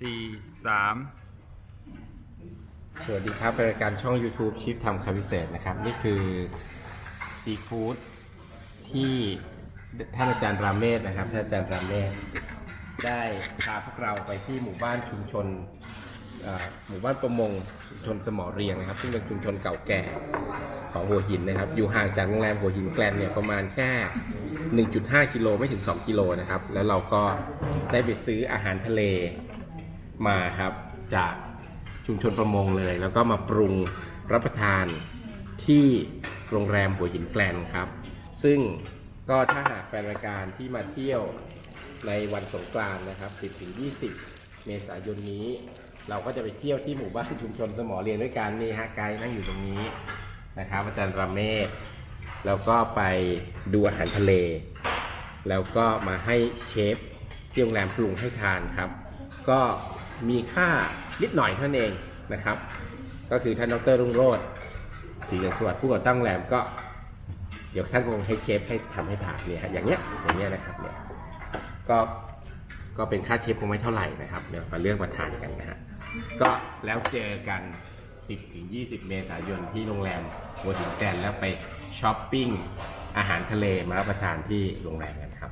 สี่สามสวัสดีครับรายการช่อง YouTube ชิปทำคำพิเศษนะครับ นี่คือซีฟู้ดที่ท่านอาจารย์ราเมศนะครับท่านอาจารย์ราเมศได้พาพวกเราไปที่หมู่บ้านชุมชนหมู่บ้านประมงชุมชนสมอเรียงนะครับ ซึ่งเป็นชุมชนเก่าแก่ของหัวหินนะครับ อยู่ห่างจากโรงแรมหัวหินแกลนเนี่ยประมาณแค่ 1.5 กิโลไม่ถึง 2 กิโลนะครับ แล้วเราก็ได้ไปซื้ออาหารทะเล มาครับจากชุมชนประมงเลย แล้วก็มาปรุงรับประทานที่โรงแรมหัวหินแกลนครับ ซึ่งก็ถ้าหากแฟนรายการที่มาเที่ยวในวันสงกรานต์นะครับ 10ถึง20 เมษายนนี้ เราก็จะไปเที่ยวที่หมู่บ้านชุมชนสมอเรียนด้วยกันนี่ฮะไกด์นั่งอยู่ตรงนี้นะครับอาจารย์ราเมศแล้วก็ไปดูอาหารทะเล แล้วก็มาให้เชฟที่โรงแรมปรุงให้ทานครับ ก็ มีค่านิดหน่อยเท่านั้นเองนะครับ ก็คือท่านดรรุ่งโรจน์ศรีเหลืองสวัสดิ์ผู้ก่อตั้งโรงแรมก็เดี๋ยวท่านคงให้เชฟให้ทำให้ทานเนี่ยอย่างเงี้ยอย่างเงี้ยนะครับเนี่ยก็ก็เป็นค่าเชฟคงไม่เท่าไหร่นะครับเดี๋ยวมาเลือกมาทานกันนะฮะก็แล้วเจอกัน 10ถึง20 เมษายนที่โรงแรมหัวหินแกรนแล้วไปช้อปปิ้งอาหารทะเลมารับประทานที่โรงแรมกันครับ